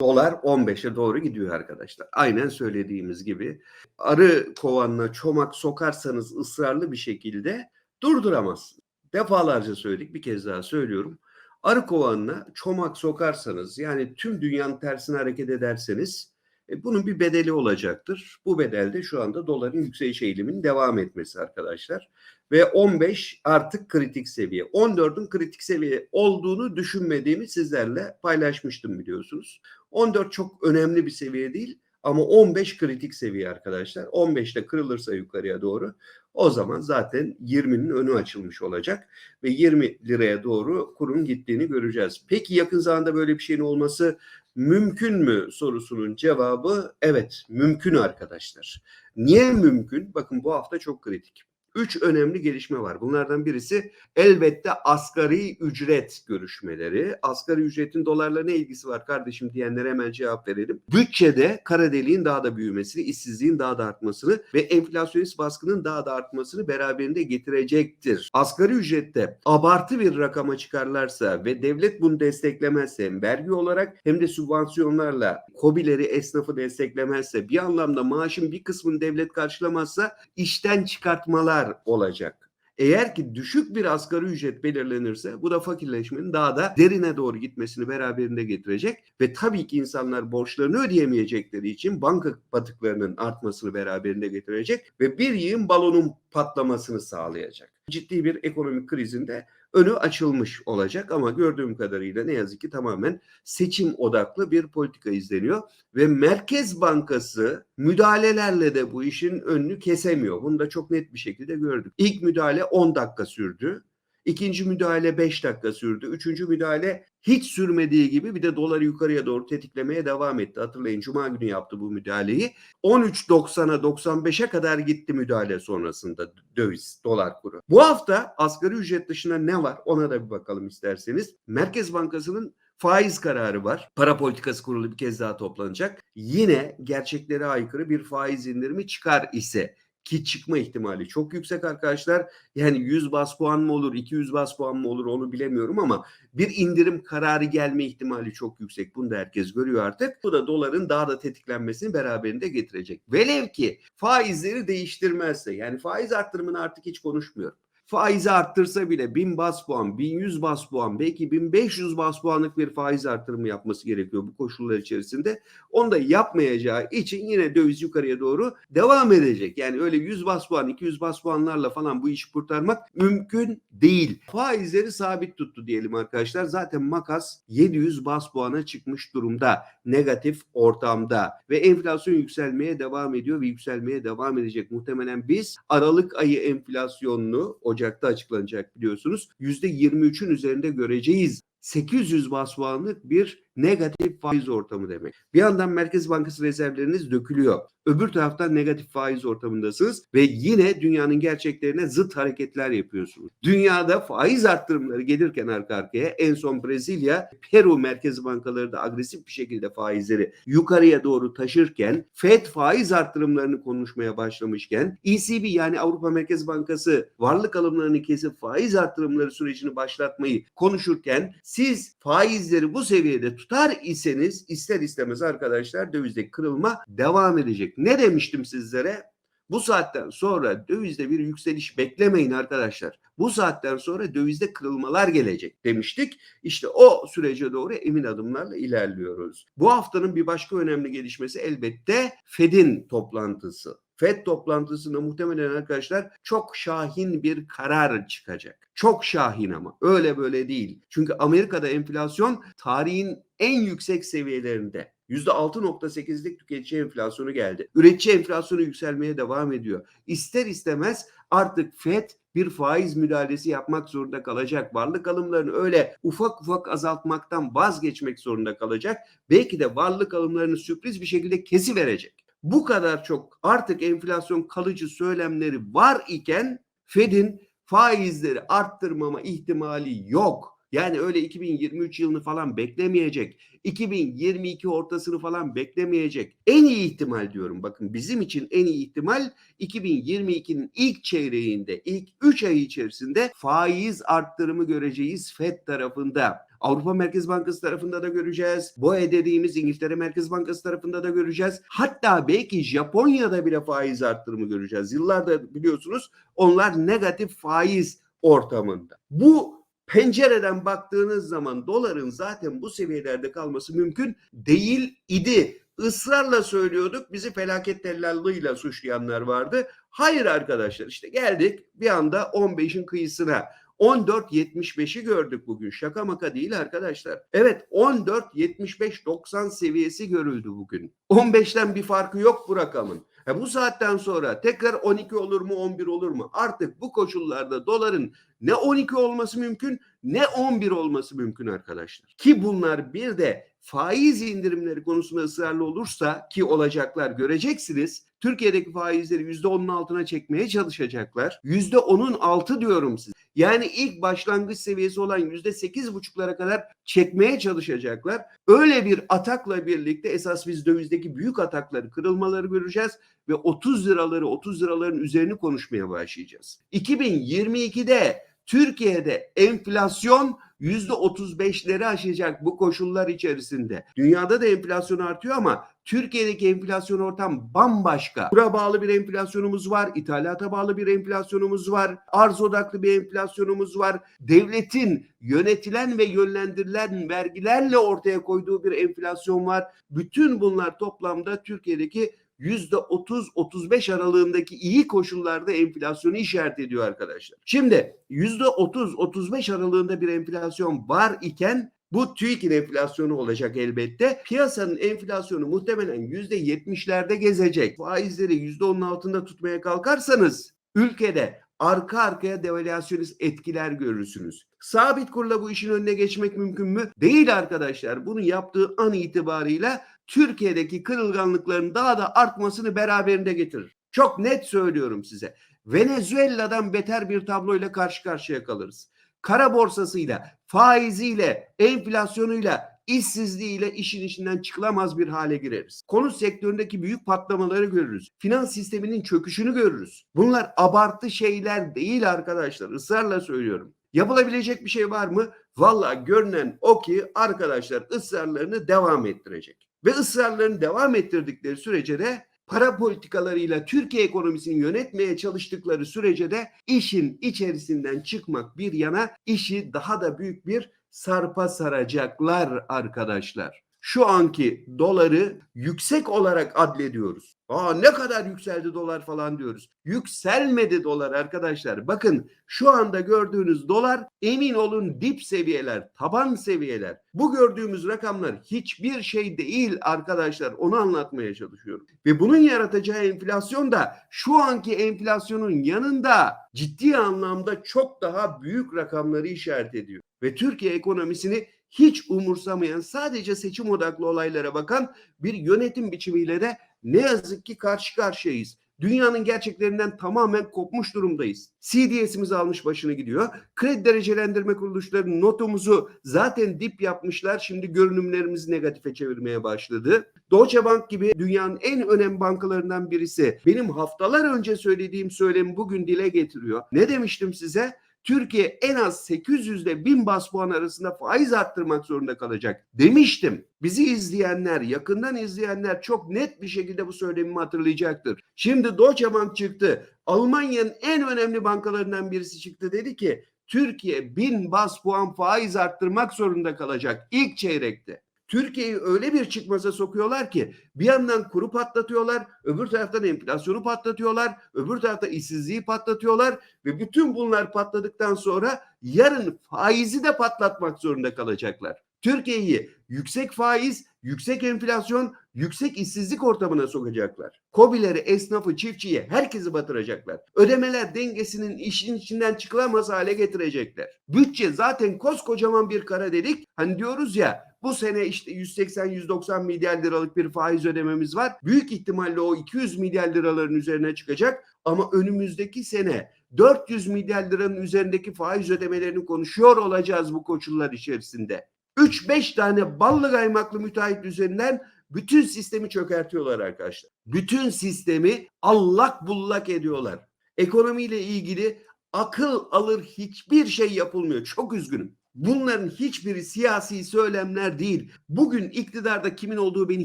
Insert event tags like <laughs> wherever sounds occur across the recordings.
Dolar 15'e doğru gidiyor arkadaşlar. Aynen söylediğimiz gibi. Arı kovanına çomak sokarsanız ısrarlı bir şekilde durduramazsınız. Defalarca söyledik bir kez daha söylüyorum. Arı kovanına çomak sokarsanız yani tüm dünyanın tersine hareket ederseniz e, bunun bir bedeli olacaktır. Bu bedel de şu anda doların yükseliş eğiliminin devam etmesi arkadaşlar. Ve 15 artık kritik seviye. 14'ün kritik seviye olduğunu düşünmediğimi sizlerle paylaşmıştım biliyorsunuz. 14 çok önemli bir seviye değil ama 15 kritik seviye arkadaşlar. 15'te kırılırsa yukarıya doğru o zaman zaten 20'nin önü açılmış olacak ve 20 liraya doğru kurun gittiğini göreceğiz. Peki yakın zamanda böyle bir şeyin olması mümkün mü sorusunun cevabı evet mümkün arkadaşlar. Niye mümkün? Bakın bu hafta çok kritik. Üç önemli gelişme var. Bunlardan birisi elbette asgari ücret görüşmeleri. Asgari ücretin dolarla ne ilgisi var kardeşim diyenlere hemen cevap verelim. Bütçede kara deliğin daha da büyümesini, işsizliğin daha da artmasını ve enflasyonist baskının daha da artmasını beraberinde getirecektir. Asgari ücrette abartı bir rakama çıkarlarsa ve devlet bunu desteklemezse hem vergi olarak hem de sübvansiyonlarla kobileri, esnafı desteklemezse bir anlamda maaşın bir kısmını devlet karşılamazsa işten çıkartmalar olacak. Eğer ki düşük bir asgari ücret belirlenirse bu da fakirleşmenin daha da derine doğru gitmesini beraberinde getirecek ve tabii ki insanlar borçlarını ödeyemeyecekleri için banka batıklarının artmasını beraberinde getirecek ve bir yığın balonun patlamasını sağlayacak. Ciddi bir ekonomik krizinde önü açılmış olacak ama gördüğüm kadarıyla ne yazık ki tamamen seçim odaklı bir politika izleniyor ve Merkez Bankası müdahalelerle de bu işin önünü kesemiyor. Bunu da çok net bir şekilde gördük. İlk müdahale 10 dakika sürdü. İkinci müdahale 5 dakika sürdü. Üçüncü müdahale hiç sürmediği gibi bir de doları yukarıya doğru tetiklemeye devam etti. Hatırlayın Cuma günü yaptı bu müdahaleyi. 13.90'a 95'e kadar gitti müdahale sonrasında döviz, dolar kuru. Bu hafta asgari ücret dışında ne var ona da bir bakalım isterseniz. Merkez Bankası'nın faiz kararı var. Para politikası kurulu bir kez daha toplanacak. Yine gerçeklere aykırı bir faiz indirimi çıkar ise ki çıkma ihtimali çok yüksek arkadaşlar. Yani 100 bas puan mı olur, 200 bas puan mı olur onu bilemiyorum ama bir indirim kararı gelme ihtimali çok yüksek. Bunu da herkes görüyor artık. Bu da doların daha da tetiklenmesini beraberinde getirecek. Velev ki faizleri değiştirmezse yani faiz arttırımını artık hiç konuşmuyorum faizi arttırsa bile 1000 bas puan, 1100 bas puan, belki 1500 bas puanlık bir faiz arttırımı yapması gerekiyor bu koşullar içerisinde. Onu da yapmayacağı için yine döviz yukarıya doğru devam edecek. Yani öyle 100 bas puan, 200 bas puanlarla falan bu işi kurtarmak mümkün değil. Faizleri sabit tuttu diyelim arkadaşlar. Zaten makas 700 bas puana çıkmış durumda. Negatif ortamda ve enflasyon yükselmeye devam ediyor ve yükselmeye devam edecek. Muhtemelen biz Aralık ayı enflasyonunu Ocak'ta açıklanacak biliyorsunuz. %23'ün üzerinde göreceğiz. 800 bas puanlık bir negatif faiz ortamı demek. Bir yandan Merkez Bankası rezervleriniz dökülüyor. Öbür taraftan negatif faiz ortamındasınız ve yine dünyanın gerçeklerine zıt hareketler yapıyorsunuz. Dünyada faiz arttırımları gelirken arka arkaya en son Brezilya, Peru merkez bankaları da agresif bir şekilde faizleri yukarıya doğru taşırken, FED faiz arttırımlarını konuşmaya başlamışken, ECB yani Avrupa Merkez Bankası varlık alımlarını kesip faiz arttırımları sürecini başlatmayı konuşurken siz faizleri bu seviyede tutar iseniz ister istemez arkadaşlar dövizdeki kırılma devam edecek. Ne demiştim sizlere? Bu saatten sonra dövizde bir yükseliş beklemeyin arkadaşlar. Bu saatten sonra dövizde kırılmalar gelecek demiştik. İşte o sürece doğru emin adımlarla ilerliyoruz. Bu haftanın bir başka önemli gelişmesi elbette Fed'in toplantısı. FED toplantısında muhtemelen arkadaşlar çok şahin bir karar çıkacak. Çok şahin ama öyle böyle değil. Çünkü Amerika'da enflasyon tarihin en yüksek seviyelerinde. %6.8'lik tüketici enflasyonu geldi. Üretici enflasyonu yükselmeye devam ediyor. İster istemez artık FED bir faiz müdahalesi yapmak zorunda kalacak. Varlık alımlarını öyle ufak ufak azaltmaktan vazgeçmek zorunda kalacak. Belki de varlık alımlarını sürpriz bir şekilde kesi verecek. Bu kadar çok artık enflasyon kalıcı söylemleri var iken Fed'in faizleri arttırmama ihtimali yok. Yani öyle 2023 yılını falan beklemeyecek. 2022 ortasını falan beklemeyecek. En iyi ihtimal diyorum bakın bizim için en iyi ihtimal 2022'nin ilk çeyreğinde, ilk 3 ay içerisinde faiz arttırımı göreceğiz FED tarafında. Avrupa Merkez Bankası tarafında da göreceğiz. BOE dediğimiz İngiltere Merkez Bankası tarafında da göreceğiz. Hatta belki Japonya'da bile faiz arttırımı göreceğiz. Yıllardır biliyorsunuz onlar negatif faiz ortamında. Bu pencereden baktığınız zaman doların zaten bu seviyelerde kalması mümkün değil idi. Israrla söylüyorduk bizi felaket tellallığıyla suçlayanlar vardı. Hayır arkadaşlar işte geldik bir anda 15'in kıyısına. 14.75'i gördük bugün. Şaka maka değil arkadaşlar. Evet 14.75-90 seviyesi görüldü bugün. 15'ten bir farkı yok bu rakamın. Ha, bu saatten sonra tekrar 12 olur mu 11 olur mu? Artık bu koşullarda doların ne 12 olması mümkün ne 11 olması mümkün arkadaşlar. Ki bunlar bir de faiz indirimleri konusunda ısrarlı olursa ki olacaklar göreceksiniz. Türkiye'deki faizleri %10'un altına çekmeye çalışacaklar. %10'un altı diyorum size. Yani ilk başlangıç seviyesi olan %8,5'lara kadar çekmeye çalışacaklar. Öyle bir atakla birlikte esas biz dövizdeki büyük atakları, kırılmaları göreceğiz ve 30 liraları, 30 liraların üzerini konuşmaya başlayacağız. 2022'de Türkiye'de enflasyon yüzde 35'leri aşacak bu koşullar içerisinde. Dünyada da enflasyon artıyor ama Türkiye'deki enflasyon ortam bambaşka. Kura bağlı bir enflasyonumuz var, ithalata bağlı bir enflasyonumuz var, arz odaklı bir enflasyonumuz var. Devletin yönetilen ve yönlendirilen vergilerle ortaya koyduğu bir enflasyon var. Bütün bunlar toplamda Türkiye'deki %30-35 aralığındaki iyi koşullarda enflasyonu işaret ediyor arkadaşlar. Şimdi %30-35 aralığında bir enflasyon var iken bu TÜİK'in enflasyonu olacak elbette. Piyasanın enflasyonu muhtemelen %70'lerde gezecek. Faizleri %10'un altında tutmaya kalkarsanız ülkede arka arkaya devalüasyonist etkiler görürsünüz. Sabit kurla bu işin önüne geçmek mümkün mü? Değil arkadaşlar. Bunu yaptığı an itibarıyla Türkiye'deki kırılganlıkların daha da artmasını beraberinde getirir. Çok net söylüyorum size. Venezuela'dan beter bir tabloyla karşı karşıya kalırız. Kara borsasıyla, faiziyle, enflasyonuyla, işsizliğiyle işin içinden çıkılamaz bir hale gireriz. Konut sektöründeki büyük patlamaları görürüz. Finans sisteminin çöküşünü görürüz. Bunlar abartı şeyler değil arkadaşlar. Israrla söylüyorum. Yapılabilecek bir şey var mı? Valla görünen o ki arkadaşlar ısrarlarını devam ettirecek. Ve ısrarlarını devam ettirdikleri sürece de para politikalarıyla Türkiye ekonomisini yönetmeye çalıştıkları sürece de işin içerisinden çıkmak bir yana işi daha da büyük bir sarpa saracaklar arkadaşlar. Şu anki doları yüksek olarak adlediyoruz. Aa ne kadar yükseldi dolar falan diyoruz. Yükselmedi dolar arkadaşlar. Bakın şu anda gördüğünüz dolar emin olun dip seviyeler, taban seviyeler. Bu gördüğümüz rakamlar hiçbir şey değil arkadaşlar. Onu anlatmaya çalışıyorum. Ve bunun yaratacağı enflasyon da şu anki enflasyonun yanında ciddi anlamda çok daha büyük rakamları işaret ediyor. Ve Türkiye ekonomisini hiç umursamayan sadece seçim odaklı olaylara bakan bir yönetim biçimiyle de ne yazık ki karşı karşıyayız. Dünyanın gerçeklerinden tamamen kopmuş durumdayız. CDS'imiz almış başını gidiyor. Kredi derecelendirme kuruluşlarının notumuzu zaten dip yapmışlar. Şimdi görünümlerimizi negatife çevirmeye başladı. Deutsche Bank gibi dünyanın en önemli bankalarından birisi benim haftalar önce söylediğim söylemi bugün dile getiriyor. Ne demiştim size? Türkiye en az 800 ile 1000 bas puan arasında faiz arttırmak zorunda kalacak demiştim. Bizi izleyenler, yakından izleyenler çok net bir şekilde bu söylemimi hatırlayacaktır. Şimdi Deutsche Bank çıktı. Almanya'nın en önemli bankalarından birisi çıktı dedi ki Türkiye 1000 bas puan faiz arttırmak zorunda kalacak ilk çeyrekte. Türkiye'yi öyle bir çıkmaza sokuyorlar ki bir yandan kuru patlatıyorlar, öbür taraftan enflasyonu patlatıyorlar, öbür tarafta işsizliği patlatıyorlar ve bütün bunlar patladıktan sonra yarın faizi de patlatmak zorunda kalacaklar. Türkiye'yi yüksek faiz, yüksek enflasyon, yüksek işsizlik ortamına sokacaklar. Kobileri, esnafı, çiftçiyi, herkesi batıracaklar. Ödemeler dengesinin işin içinden çıkılamaz hale getirecekler. Bütçe zaten koskocaman bir kara delik. Hani diyoruz ya bu sene işte 180-190 milyar liralık bir faiz ödememiz var. Büyük ihtimalle o 200 milyar liraların üzerine çıkacak. Ama önümüzdeki sene 400 milyar liranın üzerindeki faiz ödemelerini konuşuyor olacağız bu koşullar içerisinde. 3-5 tane ballı kaymaklı müteahhit üzerinden bütün sistemi çökertiyorlar arkadaşlar. Bütün sistemi allak bullak ediyorlar. Ekonomiyle ilgili akıl alır hiçbir şey yapılmıyor. Çok üzgünüm. Bunların hiçbiri siyasi söylemler değil. Bugün iktidarda kimin olduğu beni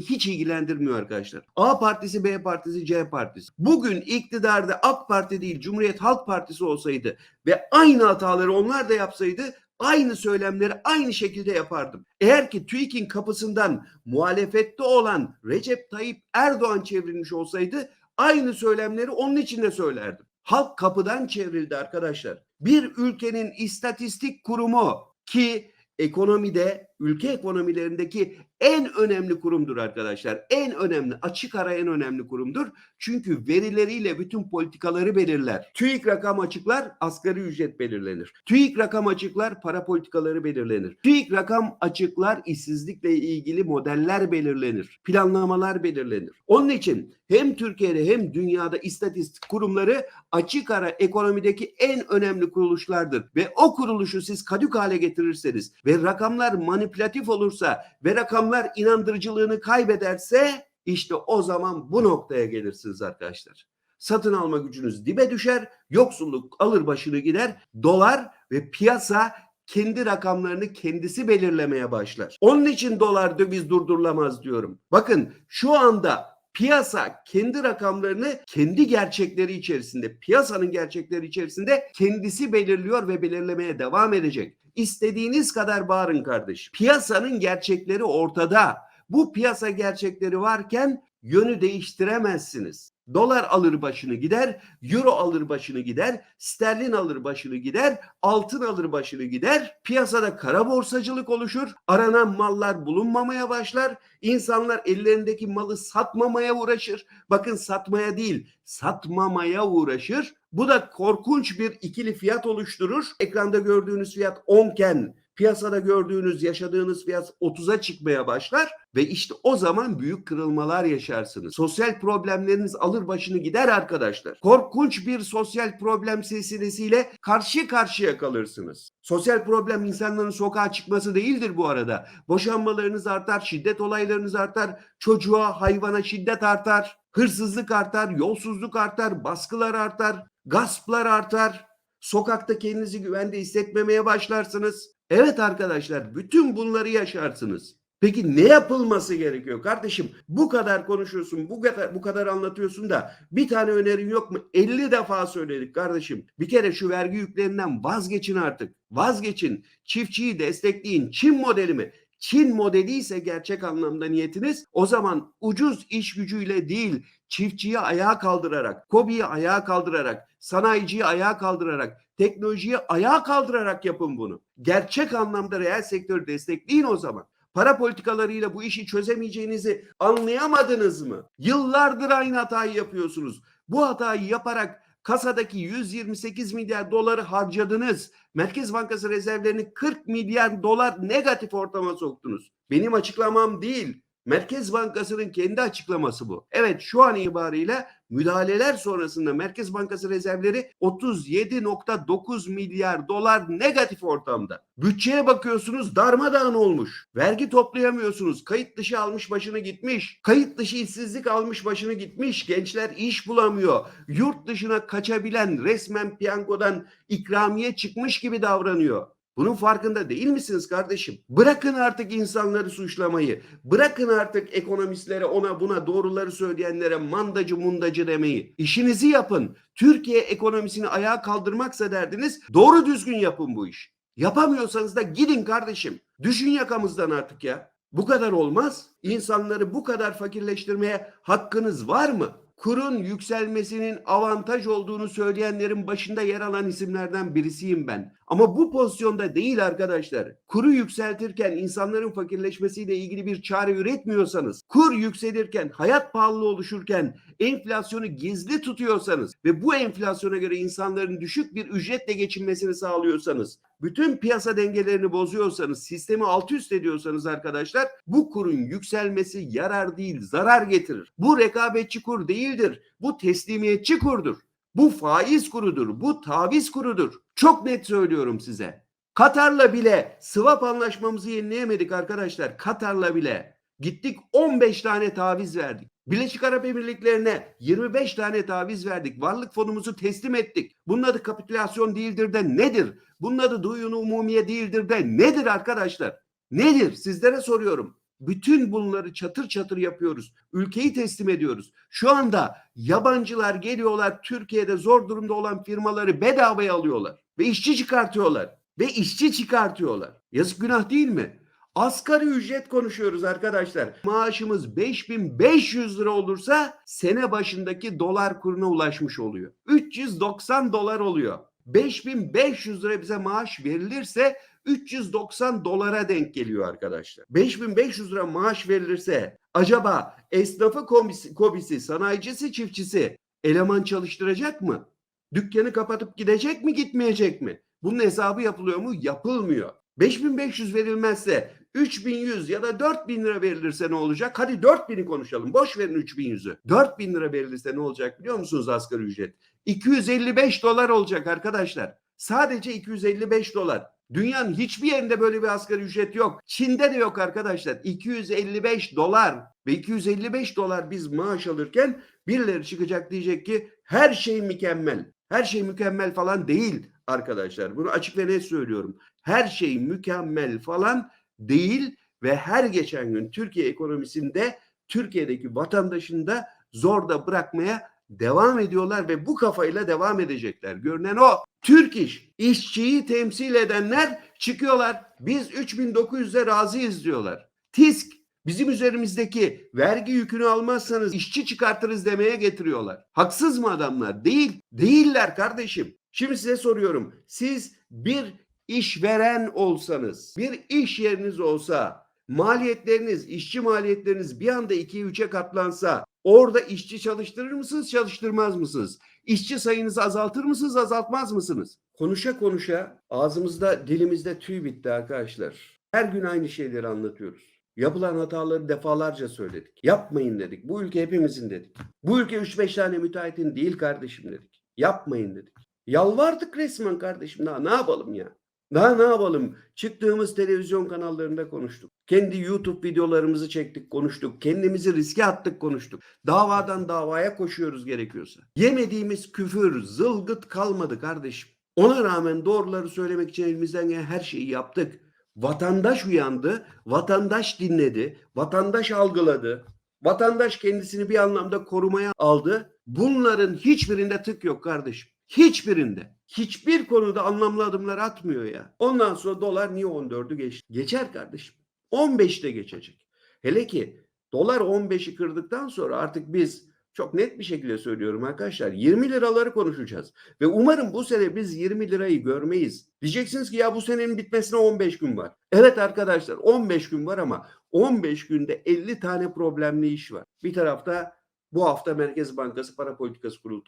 hiç ilgilendirmiyor arkadaşlar. A partisi, B partisi, C partisi. Bugün iktidarda AK Parti değil Cumhuriyet Halk Partisi olsaydı ve aynı hataları onlar da yapsaydı aynı söylemleri aynı şekilde yapardım. Eğer ki TÜİK'in kapısından muhalefette olan Recep Tayyip Erdoğan çevrilmiş olsaydı aynı söylemleri onun için de söylerdim. Halk kapıdan çevrildi arkadaşlar. Bir ülkenin istatistik kurumu ki ekonomide, ülke ekonomilerindeki en önemli kurumdur arkadaşlar. En önemli, açık ara en önemli kurumdur. Çünkü verileriyle bütün politikaları belirler. TÜİK rakam açıklar, asgari ücret belirlenir. TÜİK rakam açıklar, para politikaları belirlenir. TÜİK rakam açıklar, işsizlikle ilgili modeller belirlenir. Planlamalar belirlenir. Onun için hem Türkiye'de hem dünyada istatistik kurumları açık ara ekonomideki en önemli kuruluşlardır. Ve o kuruluşu siz kadük hale getirirseniz ve rakamlar manipülatif olursa ve rakamlar inandırıcılığını kaybederse işte o zaman bu noktaya gelirsiniz arkadaşlar. Satın alma gücünüz dibe düşer, yoksulluk alır başını gider, dolar ve piyasa kendi rakamlarını kendisi belirlemeye başlar. Onun için dolar döviz durdurulamaz diyorum. Bakın şu anda piyasa kendi rakamlarını kendi gerçekleri içerisinde, piyasanın gerçekleri içerisinde kendisi belirliyor ve belirlemeye devam edecek. İstediğiniz kadar bağırın kardeş. Piyasanın gerçekleri ortada. Bu piyasa gerçekleri varken yönü değiştiremezsiniz. Dolar alır başını gider, euro alır başını gider, sterlin alır başını gider, altın alır başını gider. Piyasada kara borsacılık oluşur, aranan mallar bulunmamaya başlar. İnsanlar ellerindeki malı satmamaya uğraşır. Bakın satmaya değil, satmamaya uğraşır. Bu da korkunç bir ikili fiyat oluşturur. Ekranda gördüğünüz fiyat 10 iken piyasada gördüğünüz, yaşadığınız fiyat 30'a çıkmaya başlar ve işte o zaman büyük kırılmalar yaşarsınız. Sosyal problemleriniz alır başını gider arkadaşlar. Korkunç bir sosyal problem silsilesiyle karşı karşıya kalırsınız. Sosyal problem insanların sokağa çıkması değildir bu arada. Boşanmalarınız artar, şiddet olaylarınız artar, çocuğa, hayvana şiddet artar, hırsızlık artar, yolsuzluk artar, baskılar artar, gasplar artar. Sokakta kendinizi güvende hissetmemeye başlarsınız. Evet arkadaşlar bütün bunları yaşarsınız. Peki ne yapılması gerekiyor kardeşim? Bu kadar konuşuyorsun, bu kadar bu kadar anlatıyorsun da bir tane önerin yok mu? 50 defa söyledik kardeşim. Bir kere şu vergi yüklerinden vazgeçin artık. Vazgeçin. Çiftçiyi destekleyin. Çin modeli mi? Çin modeli ise gerçek anlamda niyetiniz o zaman ucuz iş gücüyle değil çiftçiyi ayağa kaldırarak, kobiyi ayağa kaldırarak, sanayiciyi ayağa kaldırarak, teknolojiyi ayağa kaldırarak yapın bunu. Gerçek anlamda reel sektörü destekleyin o zaman. Para politikalarıyla bu işi çözemeyeceğinizi anlayamadınız mı? Yıllardır aynı hatayı yapıyorsunuz. Bu hatayı yaparak kasadaki 128 milyar doları harcadınız. Merkez Bankası rezervlerini 40 milyar dolar negatif ortama soktunuz. Benim açıklamam değil. Merkez Bankası'nın kendi açıklaması bu. Evet şu an itibarıyla müdahaleler sonrasında Merkez Bankası rezervleri 37.9 milyar dolar negatif ortamda. Bütçeye bakıyorsunuz darmadağın olmuş. Vergi toplayamıyorsunuz. Kayıt dışı almış başını gitmiş. Kayıt dışı işsizlik almış başını gitmiş. Gençler iş bulamıyor. Yurt dışına kaçabilen resmen piyangodan ikramiye çıkmış gibi davranıyor. Bunun farkında değil misiniz kardeşim? Bırakın artık insanları suçlamayı. Bırakın artık ekonomistlere ona buna doğruları söyleyenlere mandacı mundacı demeyi. İşinizi yapın. Türkiye ekonomisini ayağa kaldırmaksa derdiniz doğru düzgün yapın bu iş. Yapamıyorsanız da gidin kardeşim. Düşün yakamızdan artık ya. Bu kadar olmaz. İnsanları bu kadar fakirleştirmeye hakkınız var mı? Kurun yükselmesinin avantaj olduğunu söyleyenlerin başında yer alan isimlerden birisiyim ben. Ama bu pozisyonda değil arkadaşlar. Kuru yükseltirken insanların fakirleşmesiyle ilgili bir çare üretmiyorsanız, kur yükselirken, hayat pahalılığı oluşurken enflasyonu gizli tutuyorsanız ve bu enflasyona göre insanların düşük bir ücretle geçinmesini sağlıyorsanız, bütün piyasa dengelerini bozuyorsanız, sistemi alt üst ediyorsanız arkadaşlar bu kurun yükselmesi yarar değil, zarar getirir. Bu rekabetçi kur değildir. Bu teslimiyetçi kurdur. Bu faiz kurudur. Bu taviz kurudur. Çok net söylüyorum size. Katar'la bile swap anlaşmamızı yenileyemedik arkadaşlar. Katar'la bile. Gittik 15 tane taviz verdik. Birleşik Arap Emirlikleri'ne 25 tane taviz verdik. Varlık fonumuzu teslim ettik. Bunun adı kapitülasyon değildir de nedir? Bunun adı duyunu umumiye değildir de nedir arkadaşlar? Nedir? Sizlere soruyorum. Bütün bunları çatır çatır yapıyoruz. Ülkeyi teslim ediyoruz. Şu anda yabancılar geliyorlar Türkiye'de zor durumda olan firmaları bedavaya alıyorlar. Ve işçi çıkartıyorlar. Ve işçi çıkartıyorlar. Yazık günah değil mi? Asgari ücret konuşuyoruz arkadaşlar. Maaşımız 5500 lira olursa sene başındaki dolar kuruna ulaşmış oluyor. 390 dolar oluyor. 5500 lira bize maaş verilirse 390 dolara denk geliyor arkadaşlar. 5500 lira maaş verilirse acaba esnafı komisi, kobisi, sanayicisi, çiftçisi eleman çalıştıracak mı? Dükkanı kapatıp gidecek mi, gitmeyecek mi? Bunun hesabı yapılıyor mu? Yapılmıyor. 5500 verilmezse 3100 ya da 4000 lira verilirse ne olacak? Hadi 4000'i konuşalım. Boş verin 3100'ü. 4000 lira verilirse ne olacak biliyor musunuz asgari ücret? 255 dolar olacak arkadaşlar. Sadece 255 dolar. Dünyanın hiçbir yerinde böyle bir asgari ücret yok. Çin'de de yok arkadaşlar. 255 dolar ve 255 dolar biz maaş alırken birileri çıkacak diyecek ki her şey mükemmel. Her şey mükemmel falan değil arkadaşlar. Bunu açık ve net söylüyorum. Her şey mükemmel falan değil ve her geçen gün Türkiye ekonomisinde Türkiye'deki vatandaşını da zorda bırakmaya devam ediyorlar ve bu kafayla devam edecekler. Görünen o. Türk iş, işçiyi temsil edenler çıkıyorlar. Biz 3900'e razıyız diyorlar. TİSK bizim üzerimizdeki vergi yükünü almazsanız işçi çıkartırız demeye getiriyorlar. Haksız mı adamlar? Değil. Değiller kardeşim. Şimdi size soruyorum. Siz bir işveren olsanız, bir iş yeriniz olsa, maliyetleriniz, işçi maliyetleriniz bir anda 2'ye 3'e katlansa orada işçi çalıştırır mısınız, çalıştırmaz mısınız? İşçi sayınızı azaltır mısınız, azaltmaz mısınız? Konuşa konuşa ağzımızda, dilimizde tüy bitti arkadaşlar. Her gün aynı şeyleri anlatıyoruz. Yapılan hataları defalarca söyledik. Yapmayın dedik. Bu ülke hepimizin dedik. Bu ülke 3-5 tane müteahhitin değil kardeşim dedik. Yapmayın dedik. Yalvardık resmen kardeşim. Daha ne yapalım ya? Daha ne yapalım? Çıktığımız televizyon kanallarında konuştuk. Kendi YouTube videolarımızı çektik, konuştuk. Kendimizi riske attık, konuştuk. Davadan davaya koşuyoruz gerekiyorsa. Yemediğimiz küfür, zılgıt kalmadı kardeşim. Ona rağmen doğruları söylemek için elimizden gelen her şeyi yaptık. Vatandaş uyandı, vatandaş dinledi, vatandaş algıladı. Vatandaş kendisini bir anlamda korumaya aldı. Bunların hiçbirinde tık yok kardeşim. Hiçbirinde. Hiçbir konuda anlamlı adımlar atmıyor ya. Ondan sonra dolar niye 14'ü geçti? Geçer kardeşim. 15'te geçecek. Hele ki dolar 15'i kırdıktan sonra artık biz çok net bir şekilde söylüyorum arkadaşlar 20 liraları konuşacağız. Ve umarım bu sene biz 20 lirayı görmeyiz. Diyeceksiniz ki ya bu senenin bitmesine 15 gün var. Evet arkadaşlar 15 gün var ama 15 günde 50 tane problemli iş var. Bir tarafta bu hafta Merkez Bankası Para Politikası Kurulu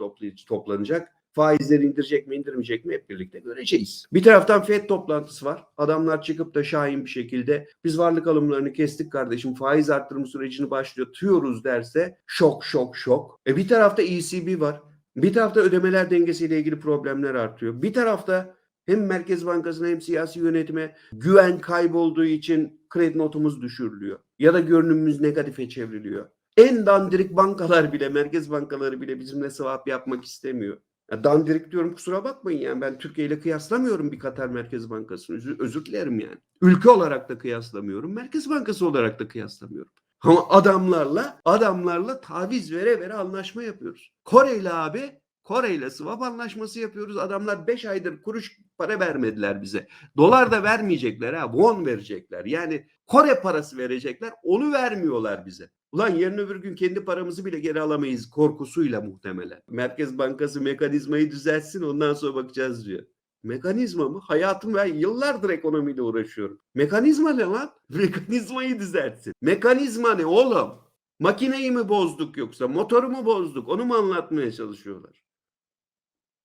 toplanacak. Faizleri indirecek mi indirmeyecek mi hep birlikte göreceğiz. Bir taraftan FED toplantısı var. Adamlar çıkıp da şahin bir şekilde biz varlık alımlarını kestik kardeşim faiz arttırma sürecini başlatıyoruz derse şok şok şok. E bir tarafta ECB var. Bir tarafta ödemeler dengesiyle ilgili problemler artıyor. Bir tarafta hem Merkez Bankası'na hem siyasi yönetime güven kaybolduğu için kredi notumuz düşürülüyor. Ya da görünümümüz negatife çevriliyor. En dandirik bankalar bile, merkez bankaları bile bizimle swap yapmak istemiyor. Ya dandirik diyorum kusura bakmayın yani ben Türkiye ile kıyaslamıyorum bir Katar Merkez Bankası'nı. Özür, özür dilerim yani. Ülke olarak da kıyaslamıyorum. Merkez Bankası olarak da kıyaslamıyorum. Ama adamlarla adamlarla taviz vere vere anlaşma yapıyoruz. Kore ile abi Kore ile swap anlaşması yapıyoruz. Adamlar 5 aydır kuruş para vermediler bize. Dolar da vermeyecekler ha. Won verecekler. Yani Kore parası verecekler. Onu vermiyorlar bize. Ulan yarın öbür gün kendi paramızı bile geri alamayız korkusuyla muhtemelen. Merkez Bankası mekanizmayı düzeltsin ondan sonra bakacağız diyor. Mekanizma mı? Hayatım ben yıllardır ekonomiyle uğraşıyorum. Mekanizma ne lan? <laughs> Mekanizmayı düzeltsin. Mekanizma ne oğlum? Makineyi mi bozduk yoksa? Motoru mu bozduk? Onu mu anlatmaya çalışıyorlar?